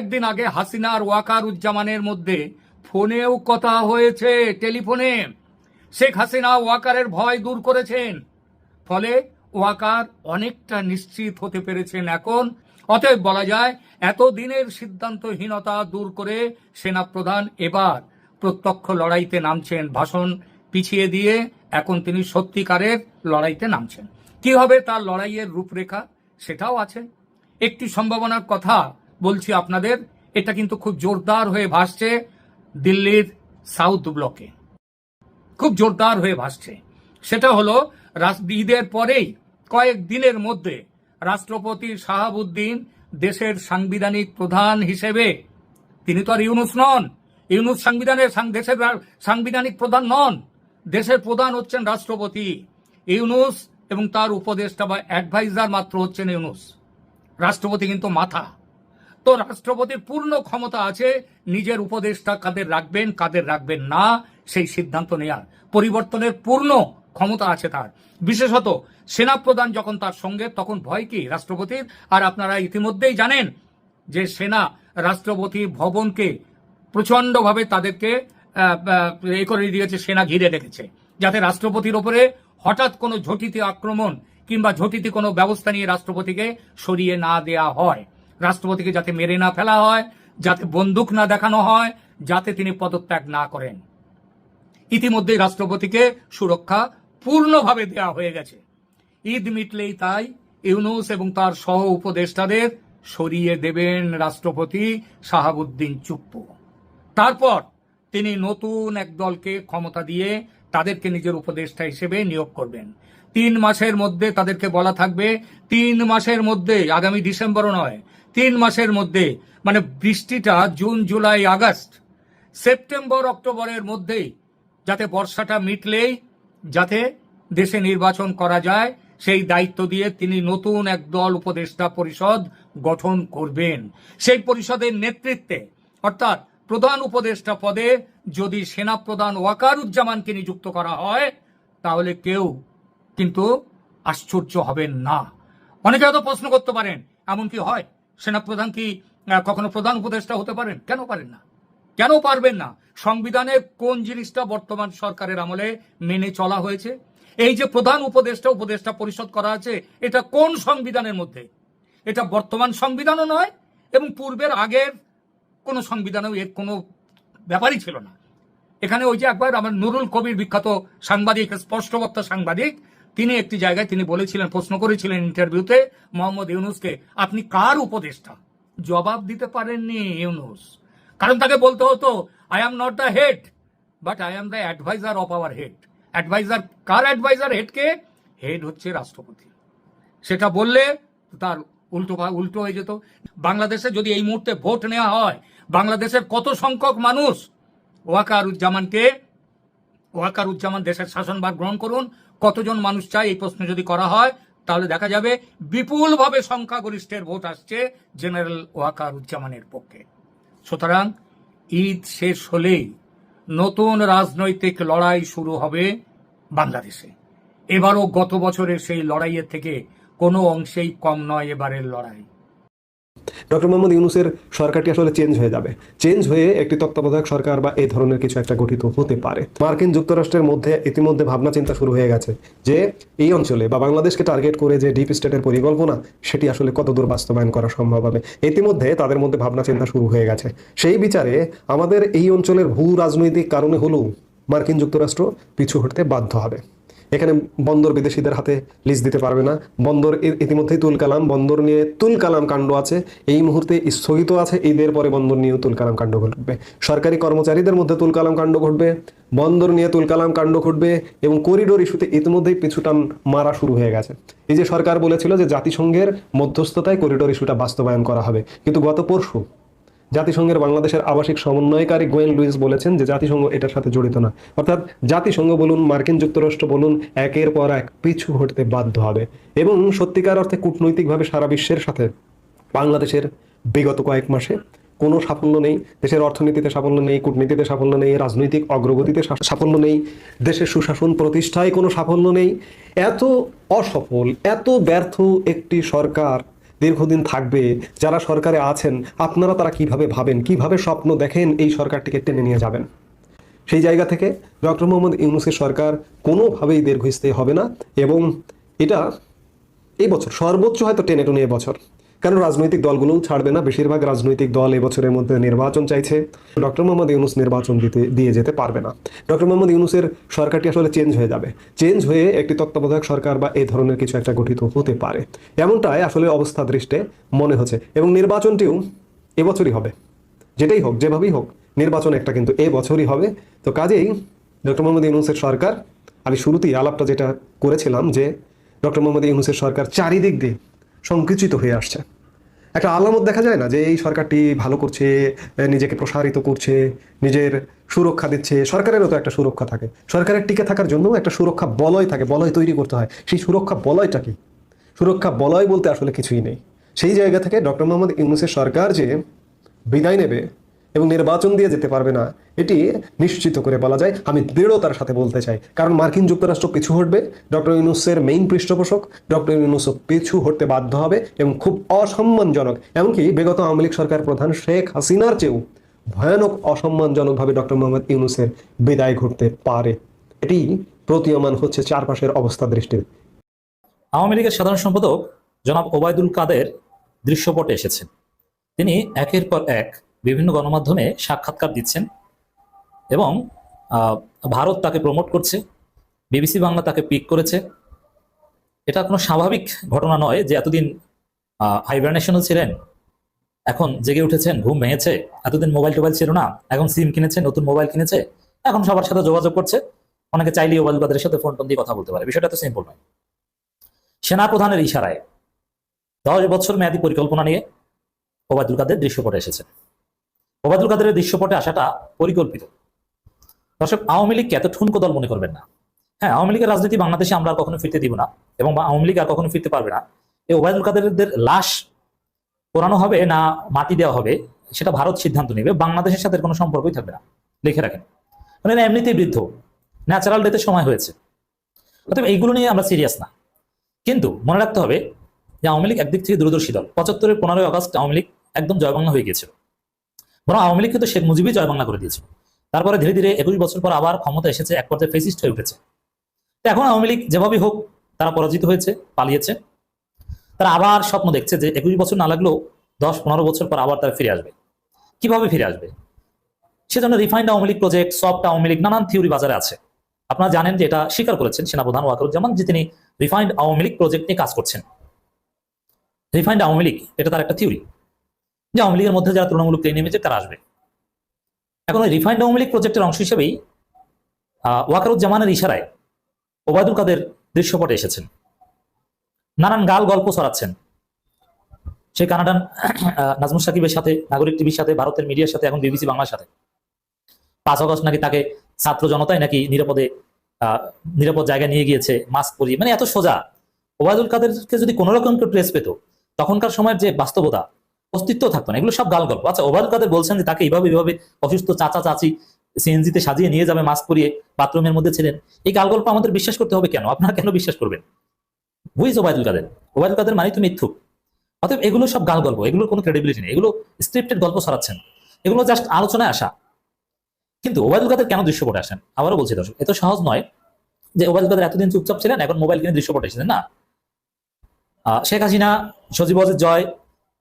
কয়েকদিন আগে হাসিনা আর ওয়াকার উজ্জামানের মধ্যে ফোনেও কথা হয়েছে, টেলিফোনে। শেখ হাসিনা ওয়াকারের ভয় দূর করেছেন। ফলে ওয়াকার অনেকটা নিশ্চিত হতে পেরেছেন এখন। অতএব বলা যায় এত দিনের সিদ্ধান্তহীনতা দূর করে সেনাপ্রধান এবার প্রত্যক্ষ লড়াইতে নামছেন। ভাষণ পিছিয়ে দিয়ে এখন তিনি সত্যিকারের লড়াইতে নামছেন। কি হবে তার লড়াইয়ের রূপরেখা সেটাও আছে। একটি সম্ভাবনার কথা বলছি আপনাদের, এটা কিন্তু খুব জোরদার হয়ে ভাসছে দিল্লির সাউথ ব্লকে। খুব জোরদার হয়ে ভাসছে। সেটা হলো ঈদের পরেই, কয়েক দিনের মধ্যে, রাষ্ট্রপতি শাহাবুদ্দিন দেশের সাংবিধানিক প্রধান হিসেবে, তিনি তো আর ইউনুস নন, ইউনুস সংবিধানের দেশের সাংবিধানিক প্রধান নন, দেশের প্রধান হচ্ছেন রাষ্ট্রপতি। ইউনুস এবং তার উপদেষ্টা বা অ্যাডভাইজার মাত্র হচ্ছেন ইউনুস। রাষ্ট্রপতি কিন্তু মাথা। তো রাষ্ট্রপতির পূর্ণ ক্ষমতা আছে, নিজের উপদেষ্টা কাদের রাখবেন কাদের রাখবেন না, সেই সিদ্ধান্ত নেয়ার। পরিবর্তনের পূর্ণ ক্ষমতা আছে তার। বিশেষত সেনাপ্রধান যখন তার সঙ্গে, তখন ভয় কি রাষ্ট্রপতির? আর আপনারা ইতিমধ্যেই জানেন যে সেনা রাষ্ট্রপতি ভবনকে প্রচন্ডভাবে তাদেরকে এ করে দিয়েছে, সেনা ঘিরে রেখেছে। যাতে রাষ্ট্রপতির ওপরে হঠাৎ কোনো ঝটিতে আক্রমণ কিংবা ঝটিতে কোনো ব্যবস্থা নিয়ে রাষ্ট্রপতিকে সরিয়ে না দেয়া হয়। রাষ্ট্রপতিকে যাতে মেরে না ফেলা হয়, যাতে বন্দুক না দেখানো হয়, যাতে তিনি পদত্যাগ না করেন। ইতিমধ্যেই রাষ্ট্রপতিকে সুরক্ষা পূর্ণভাবে দেওয়া হয়ে গেছে। ঈদ মিটলেই তাই ইউনুস এবং তার সহ উপদেষ্টাদের সরিয়ে দেবেন রাষ্ট্রপতি শাহাবুদ্দিন চুপ্পু। তারপর তিনি নতুন এক দলকে ক্ষমতা দিয়ে তাদেরকে নিজের উপদেষ্টা হিসেবে নিয়োগ করবেন। তিন মাসের মধ্যে তাদেরকে বলা থাকবে, তিন মাসের মধ্যে, আগামী ডিসেম্বরও নয় তিন মাসের মধ্যে মানে বৃষ্টিটা জুন, জুলাই, আগস্ট, সেপ্টেম্বর, অক্টোবরের মধ্যেই যাতে বর্ষাটা মিটলেই যাতে দেশে নির্বাচন করা যায়, সেই দায়িত্ব দিয়ে তিনি নতুন এক দল উপদেষ্টা পরিষদ গঠন করবেন। সেই পরিষদের নেতৃত্বে, অর্থাৎ প্রধান উপদেষ্টা পদে যদি সেনাপ্রধান ওয়াকারুজ্জামানকে নিযুক্ত করা হয়, তাহলে কেউ কিন্তু আশ্চর্য হবেন না। অনেকে হয়তো প্রশ্ন করতে পারেন, এমন কি হয়? সেনাপ্রধান কি কখনো প্রধান উপদেষ্টা হতে পারেন? কেন পারেন না? কেন পারবেন না? সংবিধানে কোন জিনিসটা বর্তমান সরকারের আমলে মেনে চলা হয়েছে? এই যে প্রধান উপদেষ্টা উপদেষ্টা পরিষদ করা আছে, এটা কোন সংবিধানের মধ্যে? এটা বর্তমান সংবিধানও নয় এবং পূর্বের আগের কোন সংবিধানেও এর কোনো ব্যাপারই ছিল না। এখানে ওই যে একবার আমার নুরুল কবির বিখ্যাত সাংবাদিক স্পষ্টবক্তা সাংবাদিক তিনি একটি জায়গায় তিনি বলেছিলেন, প্রশ্ন করেছিলেন ইন্টারভিউতে মোহাম্মদ ইউনুসকে, আপনি কার উপদেষ্টা? জবাব দিতে পারেননি ইউনুস। কারণ তাকে বলতে হতো I am not the head but I am the adviser of our head adviser car adviser হেডকে হেড হচ্ছে রাষ্ট্রপতি। সেটা বললে তার উল্টো উল্টো হয়ে যেত। বাংলাদেশে যদি এই মুহূর্তে ভোট নেওয়া হয়, বাংলাদেশের কত সংখ্যক মানুষ ওয়াকারুজ্জামানকে ওয়াকারুজ্জামান দেশের শাসনভার গ্রহণ করুন। কতজন মানুষ চায় এই প্রশ্ন যদি করা হয়? তাহলে দেখা যাবে বিপুলভাবে সংখ্যাগরিষ্ঠের ভোট আসছে জেনারেল ওয়াকারুজ্জামানের পক্ষে। সুতরাং ঈদ শেষ হলেই নতুন রাজনৈতিক লড়াই শুরু হবে বাংলাদেশে। এবারও গত বছরের সেই লড়াইয়ের থেকে কোনো অংশেই কম নয় এবারের লড়াই। ডক্টর মোহাম্মদ ইউনুসের সরকারটি আসলে চেঞ্জ হয়ে যাবে। চেঞ্জ হয়ে একটি তত্ত্বাবধায়ক সরকার বা এই ধরনের কিছু একটা গঠিত হতে পারে। মার্কিন যুক্তরাষ্ট্রের মধ্যে ইতিমধ্যে ভাবনা চিন্তা শুরু হয়ে গেছে যে এই অঞ্চলে বা বাংলাদেশকে টার্গেট করে যে ডিপ স্টেটের পরিকল্পনা, সেটি আসলে কতদূর বাস্তবায়ন করা সম্ভব হবে। ইতিমধ্যে তাদের মধ্যে ভাবনা চিন্তা শুরু হয়ে গেছে। সেই বিচারে আমাদের এই অঞ্চলের ভূ রাজনৈতিক কারণে হলেও মার্কিন যুক্তরাষ্ট্র পিছু হটতে বাধ্য হবে। এখানে বন্দর বিদেশিদের হাতে লিজ দিতে পারবে না। বন্দর ইতিমধ্যেই তুলকালাম বন্দর নিয়ে তুলকালাম কাণ্ড আছে। এই মুহূর্তে স্থগিত আছে। ঈদের পরে বন্দর নিয়েও তুলকালাম কাণ্ড ঘটবে। সরকারি কর্মচারীদের মধ্যে তুলকালাম কাণ্ড ঘটবে। বন্দর নিয়ে তুলকালাম কাণ্ড ঘটবে এবং করিডোর ইস্যুতে ইতিমধ্যেই পিছুটান মারা শুরু হয়ে গেছে। এই যে সরকার বলেছিল যে জাতিসংঘের মধ্যস্থতায় করিডোর ইস্যুটা বাস্তবায়ন করা হবে। কিন্তু গত পরশু জাতিসংঘের বাংলাদেশের আবাসিক সমন্বয়কারী গোয়েন লুইস বলেছেন যে জাতিসংঘ এটার সাথে জড়িত না। অর্থাৎ জাতিসংঘ বলুন, মার্কিন যুক্তরাষ্ট্র বলুন, একের পর এক পিছু হটতে বাধ্য হবে। এবং সত্যিকার অর্থে কূটনৈতিকভাবে সারা বিশ্বের সাথে বাংলাদেশের বিগত কয়েক মাসে কোনো সাফল্য নেই। দেশের অর্থনীতিতে সাফল্য নেই, কূটনীতিতে সাফল্য নেই, রাজনৈতিক অগ্রগতিতে সাফল্য নেই, দেশের সুশাসন প্রতিষ্ঠায় কোনো সাফল্য নেই। এত অসফল, এত ব্যর্থ একটি সরকার দীর্ঘদিন থাকবে, যারা সরকারে আছেন, আপনারা তারা কীভাবে ভাবেন, কীভাবে স্বপ্ন দেখেন এই সরকারটিকে টেনে নিয়ে যাবেন? সেই জায়গা থেকে ডক্টর মোহাম্মদ ইউনুসের সরকার কোনোভাবেই দীর্ঘস্থায়ী হবে না এবং এটা এই বছর সর্বোচ্চ হয়তো টেনে টুনে এবছর কারণ রাজনৈতিক দলগুলোও ছাড়বে না? বেশিরভাগ রাজনৈতিক দল এবছরের মধ্যে নির্বাচন চাইছে। ডক্টর মোহাম্মদ ইউনুস নির্বাচন দিতে, দিয়ে যেতে পারবে না। ডক্টর মোহাম্মদ ইউনুসের সরকারটি আসলে চেঞ্জ হয়ে যাবে। চেঞ্জ হয়ে একটি তত্ত্বাবধায়ক সরকার বা এই ধরনের কিছু একটা গঠিত হতে পারে। এমনটাই আসলে অবস্থা দৃষ্টে মনে হচ্ছে। এবং নির্বাচনটিও এবছরই হবে। যেটাই হোক, যেভাবেই হোক, নির্বাচন একটা কিন্তু এ বছরই হবে। তো কাজেই ডক্টর মোহাম্মদ ইউনুসের সরকার, আমি শুরুতেই আলাপটা যেটা করেছিলাম যে, ডক্টর মোহাম্মদ ইউনুসের সরকার চারিদিক দিয়ে সংকুচিত হয়ে আসছে। একটা আলামত দেখা যায় না যে এই সরকারটি ভালো করছে নিজেকে প্রসারিত করছে, নিজের সুরক্ষা দিচ্ছে? সরকারেরও তো একটা সুরক্ষা থাকে। সরকারের টিকে থাকার জন্য একটা সুরক্ষা বলয় থাকে, বলয় তৈরি করতে হয়। সেই সুরক্ষা বলয়টা কি? সুরক্ষা বলয় বলতে আসলে কিছুই নেই। সেই জায়গা থেকে ডক্টর মোহাম্মদ ইউনুসের সরকার যে বিদায় নেবে এবং নির্বাচন দিয়ে যেতে পারবে না। এটি নিশ্চিত করে বলা যায়, আমি দৃঢ়তার সাথে বলতে চাই। কারণ মার্কিন যুক্তরাষ্ট্র পিছু হটবে, ডক্টর ইউনুসের মেইন পৃষ্ঠপোষক, ডক্টর ইউনুসও পিছু হটতে বাধ্য হবে এবং খুব অসম্মানজনক। এমনকি বিগত আওয়ামী লীগ সরকার প্রধান শেখ হাসিনার চেয়েও ভয়ানক অসম্মানজনকভাবে ডক্টর মোহাম্মদ ইউনুসের বিদায় ঘটতে পারে। এটি প্রতীয়মান হচ্ছে চারপাশের অবস্থা দৃষ্টিতে আওয়ামী লীগের সাধারণ সম্পাদক জনাব ওবায়দুল কাদের দৃশ্যপটে এসেছেন। তিনি একের পর এক বিভিন্ন গণমাধ্যমে সাক্ষাৎকার দিচ্ছেন এবং ভারত তাকে প্রমোট করছে বিবিসি বাংলা তাকে পিক করেছে। এটা কোনো স্বাভাবিক ঘটনা নয় যে এতদিন হাইবারনেশনও ছিলেন, এখন জেগে উঠেছেন, ঘুম ভেঙেছে, এতদিন মোবাইল টোবাইল ছিল না, এখন সিম কিনেছে, নতুন মোবাইল কিনেছে, এখন সবার সাথে যোগাযোগ করছে, অনেকে চাইলেই ওবায়দুল কাদের সাথে ফোন টোন দিয়ে কথা বলতে পারে, বিষয়টা তো সিম্পল নয়। সেনাপ্রধানের ইশারায় দশ বছর মেয়াদী পরিকল্পনা নিয়ে ওবায়দুল কাদের দৃশ্যপটে এসেছেন। ওবায়দুল কাদের দৃশ্যপটে আসাটা পরিকল্পিত। দর্শক, আওয়ামী লীগকে এত ঠুনকো দল মনে করবেন না। হ্যাঁ আওয়ামী লীগের রাজনীতি বাংলাদেশে আমরা কখনো ফিরতে দিব না এবং আওয়ামী লীগ আর কখনো ফিরতে পারবে না। এই ওবায়দুল কাদেরদের লাশ পোড়ানো হবে না মাটি দেওয়া হবে, সেটা ভারত সিদ্ধান্ত নেবে। বাংলাদেশের সাথে কোনো সম্পর্কই থাকবে না, লিখে রাখেন। মানে এমনিতেই বৃদ্ধ ন্যাচারাল ডেতে সময় হয়েছে। অতএব এইগুলো নিয়ে আমরা সিরিয়াস না। কিন্তু মনে রাখতে হবে যে আওয়ামী লীগ একদিক থেকে দূরদর্শী দল। পঁচাত্তরের পনেরোই আগস্ট আওয়ামী লীগ একদম জয়বাংলা হয়ে গিয়েছিল। বরং আওয়ামী লীগ কিন্তু শেখ মুজিবই জয়বাংলা করে দিয়েছিল। তারপরে ধীরে ধীরে একুশ বছর পর আবার ক্ষমতা এসেছে, এক পর্যায়ে ফেসিস্ট হয়ে উঠেছে। এখন আওয়ামী লীগ যেভাবেই হোক তারা পরাজিত হয়েছে, পালিয়েছে। তারা আবার স্বপ্ন দেখছে যে একুশ বছর না লাগলেও দশ পনেরো বছর পর আবার তারা ফিরে আসবে। কীভাবে ফিরে আসবে? সেজন্য refined Awami League project soft Awami League, নানান থিওরি বাজারে আছে। আপনারা জানেন যে এটা স্বীকার করেছেন সেনাপ্রধান ওয়াকারুজ্জামান যে তিনি রিফাইন্ড আওয়ামী লীগ প্রজেক্ট নিয়ে কাজ করছেন। রিফাইন্ড আওয়ামী লীগ, এটা তার একটা থিওরি যে আওয়ামী লীগের মধ্যে যারা তৃণমূল প্লেন নেমেছে, তারা আসবে। এখন ওই রিফাইন্ড আওয়ামী লীগ প্রজেক্টের অংশ হিসেবেই ওয়াকারুজ্জামানের ইশারায় ওবায়দুল কাদের দৃশ্যপটে এসেছেন। নানান গাল গল্প ছড়াচ্ছেন। সেই কানাডান নাজমুল সাকিবের সাথে, নাগরিক টিভির সাথে, ভারতের মিডিয়ার সাথে, এখন বিবিসি বাংলার সাথে। পাঁচ আগস্ট নাকি তাকে ছাত্র জনতাই নাকি নিরাপদে নিরাপদ জায়গায় নিয়ে গিয়েছে মাস্ক পরিয়ে মানে এত সোজা। ওবায়দুল কাদেরকে যদি কোনো রকম কেউ ট্রেস পেত, তখনকার সময়ের যে বাস্তবতা অস্তিত্ব থাকতো না, এগুলো সব গাল গল্প আচ্ছা ওবায়দুল কাদের বলছেন যে তাকে এইভাবে এইভাবে অসুস্থ চাচা চাচি সিএনজিতে সাজিয়ে নিয়ে যাবে, মাস্ক পরিয়ে বাথরুমের মধ্যে ছিলেন। এই গাল গল্প আমাদের বিশ্বাস করতে হবে কেন? আপনারা কেন বিশ্বাস করবেন? হুইজ ওবায়দুল কাদের? ওবায়দুল কাদের মানে তো মিথ্যুক। অতএব এগুলো সব গাল গল্প এগুলোর কোনো ক্রেডিবিলিটি নেই। এগুলো স্ক্রিপ্টেড গল্প ছড়াচ্ছেন। এগুলো জাস্ট আলোচনায় আসা। কিন্তু ওবায়দুল কাদের কেন দৃশ্যপটে আসেন? আবারও বলছি দর্শক, এত সহজ নয় যে ওবায়দুল কাদের এতদিন চুপচাপ ছিলেন, এখন মোবাইল কিনে দৃশ্যপটে এসেছেন। না। শেখ হাসিনা, সজীব জয়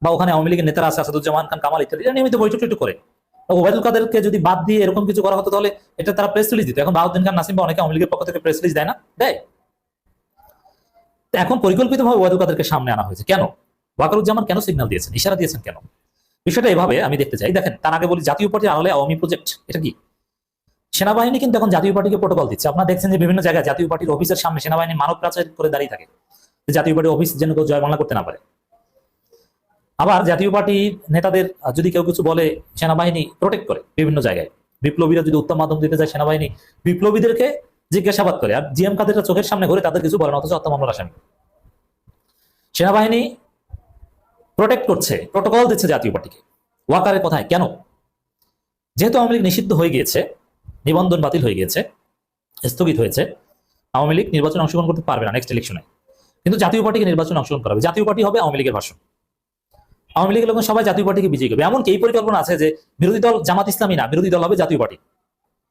বা ওখানে আওয়ামী লীগের নেতারা আছে, আসাদুজ্জামান খান, কামাল ইত্যাদি নিয়মিত বৈঠক টৈঠক করে। ওবায়দুল কাদেরকে যদি বাদ দিয়ে এরকম কিছু করা হতো, তাহলে এটা তারা প্রেস রিলিজ দিত। এখন বাহাউদ্দিন খান, নাসিম বা অনেকে আওয়ামী লীগের পক্ষ থেকে প্রেস রিলিজ দেয় না? দেয়। এখন পরিকল্পিতভাবে ওবায়দুল কাদেরকে সামনে আনা হয়েছে। কেন? ওয়াকারুজ্জামান কেন সিগন্যাল দিয়েছেন? ইশারা দিয়েছেন কেন? বিষয়টা এভাবে আমি দেখতে চাই। দেখেন, তার আগে বলি, জাতীয় পার্টির আড়ালে আওয়ামী প্রজেক্ট এটা কি? সেনাবাহিনী কিন্তু এখন জাতীয় পার্টিকে প্রোটোকল দিচ্ছে। আপনারা দেখছেন যে বিভিন্ন জায়গায় জাতীয় পার্টির অফিসের সামনে সেনাবাহিনী মানব প্রাচীর করে দাঁড়িয়ে থাকে। জাতীয় পার্টি অফিস যেন কেউ জয় বাংলা করতে না পারে। আবার জাতীয় পার্টি নেতাদের যদি কেউ কিছু বলে, সেনাবাহিনী প্রোটেক্ট করে বিভিন্ন জায়গায়। বিপ্লবীরা যদি উত্তম মাধ্যম দিতে যায়, সেনাবাহিনী বিপ্লবীদেরকে জিজ্ঞাসাবাদ করে। আর জিএম কাদেরটা চোখের সামনে ঘুরে তাদের কিছু বলে না অথচ হত্যা মামলার আসামি। সেনাবাহিনী প্রোটেক্ট করছে প্রোটোকল দিচ্ছে জাতীয় পার্টিকে। ওয়াকারের কথায় কেন? যেহেতু আওয়ামী লীগ নিষিদ্ধ হয়ে গিয়েছে, নিবন্ধন বাতিল হয়ে গিয়েছে, স্থগিত হয়েছে, আওয়ামী লীগ নির্বাচনে অংশগ্রহণ করতে পারবে না নেক্সট ইলেকশনে কিন্তু জাতীয় পার্টিকে নির্বাচনে অংশগ্রহণ করাবে জাতীয় পার্টি হবে আওয়ামী লীগের ভাষণ। আওয়ামী লীগের লোক সবাই জাতীয় পার্টিকে বিজয়ী করবে। এমনকি এই পরিকল্পনা আছে যে বিরোধী দল জামাত ইসলামী না, বিরোধী দল হবে জাতীয় পার্টি।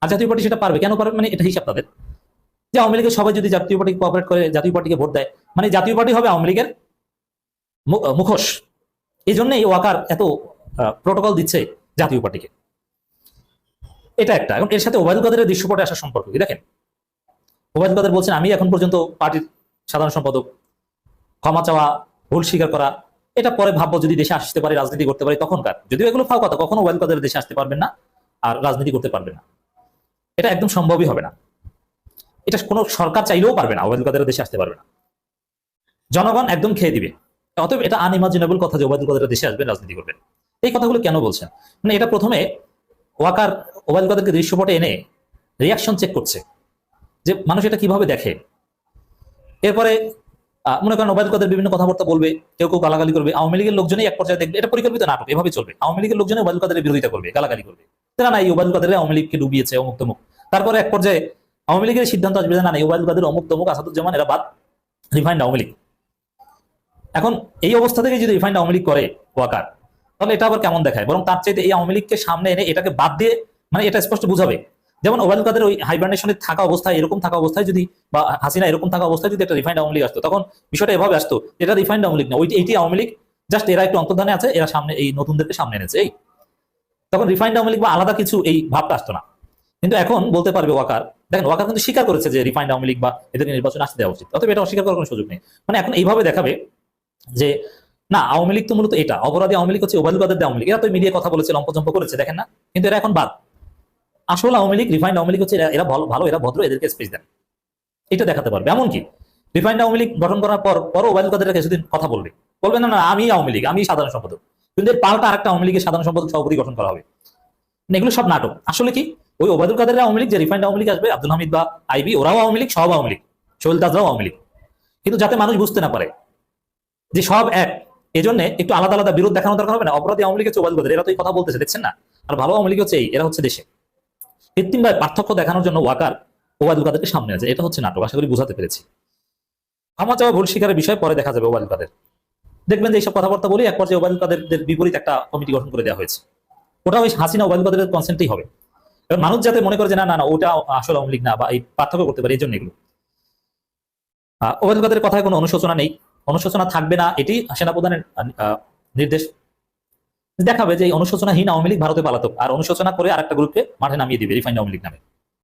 আর জাতীয় পার্টি সেটা পারবে। কেন পারবে? মানে এটা হিসাব তাদের। যে আওয়ামী লীগের সবাই যদি জাতীয় পার্টি কোঅপারেট করে, জাতীয় পার্টিকে ভোট দেয় মানে জাতীয় পার্টি হবে আওয়ামী লীগের মুখোশ। এই জন্যই ওয়াকার এত প্রোটোকল দিচ্ছে জাতীয় পার্টিকে। এটা একটা। এখন এর সাথে ওবায়দুল কাদেরের দৃশ্যপটে আসার সম্পর্ক কি? দেখেন, ওবায়দুল কাদের বলছেন, আমি এখন পর্যন্ত পার্টির সাধারণ সম্পাদক, ক্ষমা চাওয়া, ভুল স্বীকার করা এটা পরে ভাববো যদি দেশে আসতে পারি, রাজনীতি করতে পারি, তখনকার। যদিও এগুলো ফাও কথা, কখনো ওবায়দুল কাদের দেশে আসতে পারবেন না আর রাজনীতি করতে পারবেন না। এটা একদম সম্ভবই হবে না। এটা কোনো সরকার চাইলেও পারবে না ওবায়দুল কাদের দেশে আসতে পারবে না। জনগণ একদম খেয়ে দিবে। অতএব এটা আনইমাজিনেবল কথা যে ওবায়দুল কাদের দেশে আসবেন, রাজনীতি করবেন। এই কথাগুলো কেন বলছেন? মানে এটা প্রথমে ওয়াকার ওবায়দুল কাদেরকে দৃশ্যপটে এনে রিয়াকশন চেক করছে। যে মানুষ এটা কীভাবে দেখে? এরপরে মনে করেন ওবায়দুল বিভিন্ন কথাবার্তা বলবে, কেউ কেউ গালাগালি করবে, আওয়ামী লীগের লোকজনই এক পর্যায়ে দেখবে। এটা পরিকল্পিত নাটক, এভাবে চলবে। আওয়ামী লীগের লোকজনই ওবায়দুল কাদের বিরোধিতা করবে, গালাগালি করবে। তারা না এই ওবায়দুল কাদের আওয়ামী লীগকে ডুবিয়েছে অমুক তমুক তারপরে এক পর্যায়ে আওয়ামী লীগের সিদ্ধান্ত আসবে না না, এই ওবায়দুল কাদের অমুক তমুক আসাদুজ্জামান এরা বাদ রিফাইন্ড আওয়ামী লীগ। এখন এই অবস্থা থেকে যদি রিফাইন্ড আওয়ামী লীগ করে ওয়াকার, তাহলে এটা আবার কেমন দেখায়? বরং তার চাইতে এই আওয়ামী লীগকে সামনে এনে এটাকে বাদ দিয়ে মানে এটা স্পষ্ট বুঝাবে। যেমন ওবায়দুল কাদের ওই হাইবারনেশনে থাকা অবস্থায়, এরকম থাকা অবস্থায় যদি বা হাসিনা এরকম থাকা অবস্থায় যদি একটা রিফাইন্ড আওয়ামী লীগ আসতো, তখন বিষয়টা এভাবে আসতো এটা রিফাইন্ড আওয়ামী লীগ না ওই এইটি আওয়ামী লীগ জাস্ট এরা একটু অন্তর্ধানে আছে, এরা সামনে, এই নতুনদেরকে সামনে এনেছে, এই। তখন রিফাইন্ড আওয়ামী লীগ বা আলাদা কিছু এই ভাবটা আসতো না। কিন্তু এখন বলতে পারবে ওয়াকার, দেখেন ওয়াকার কিন্তু স্বীকার করেছে যে রিফাইন্ড আওয়ামী লীগ বা এদেরকে নির্বাচন আসতে দেওয়া উচিত, অতএব এটা অস্বীকার করার কোনো সুযোগ নেই। মানে এখন এইভাবে দেখাবে যে, না, আওয়ামী লীগ তো মূলত এটা, অপরাধী আওয়ামী লীগ হচ্ছে ওবায়দুল কাদের আওয়ামী লীগ, এরা তো মিডিয়া কথা বলেছে লম্পজম্প করেছে, দেখেন না, কিন্তু এরা এখন বাদ। আসল আওয়ামী লীগ রিফাইন্ড আওয়ামী লীগ হচ্ছে এরা- ভালো ভালো, এরা ভদ্র, এদেরকে স্পেস দেন এটা দেখাতে পারবে। এমনকি রিফাইন্ড আওয়ামী লীগ গঠন করার পর পর ওবায়দুল কাদের কিছুদিন কথা বলবে। বলবে না আমি আওয়ামী লীগ, আমি সাধারণ সম্পাদক। কিন্তু পাল্টা আরেকটা আওয়ামী লীগের সাধারণ সম্পাদক সভাপতি গঠন করা হবে। মানে এগুলো সব নাটক। আসলে কি? ওই ওবায়দুল কাদের আওয়ামী লীগ, যে রিফাইন্ড আওয়ামী লীগ আসবে, আব্দুল হামিদ বা আইবি, ওরাও আওয়ামী লীগ, সব আওয়ামী লীগ। শহীদ তাজরাও আওয়ামী লীগ। কিন্তু যাতে মানুষ বুঝতে না পারে যে সব এক এই জন্য একটু আলাদা আলাদা বিরোধ দেখানো দরকার হবে না। অপরাধী আওয়ামী লীগ হচ্ছে ওবায়দুল কাদের। এরা তো এই কথা বলতেছে, দেখছেন না? আর ভালো আওয়ামী লীগ হচ্ছে এই, এরা হচ্ছে দেশে। কৃত্রিম ভাবে পার্থক্য দেখানোর জন্য ওয়াকার ওবায়দুল কাদেরকে সামনে আছে। এটা হচ্ছে নাটক, আশা করি বুঝাতে পেরেছি। ক্ষমা চাওয়া ভুল স্বীকারের বিষয়, পরে দেখা যাবে ওবায়দুল কাদের। দেখবেন যে এইসব কথাবার্তা বলি এক পর্যায়ে ওবায়দুল কাদের বিপরীত একটা কমিটি গঠন করে দেওয়া হয়েছে। ওটা ওই হাসিনা ওবায়দুল কাদের কনসেন্টই হবে। এবার মানুষ যাতে মনে করে যে না না না, ওটা আসলে আওয়ামী লীগ না বা এই পার্থক্য করতে পারে এই জন্য এগুলো ওবায়দুল কাদের কথায় কোনো অনুশোচনা নেই। অনুশোচনা থাকবে না, এটি সেনাপ্রধানের নির্দেশ। দেখাবে যে এই অনুশোচনাহীন আওয়ামী লীগ ভারতে পালাতক। আর অনুশোচনা করে আরেকটা গ্রুপকে মাঠে নামিয়ে দিবে রিফাইন্ড আওয়ামী লীগ নামে।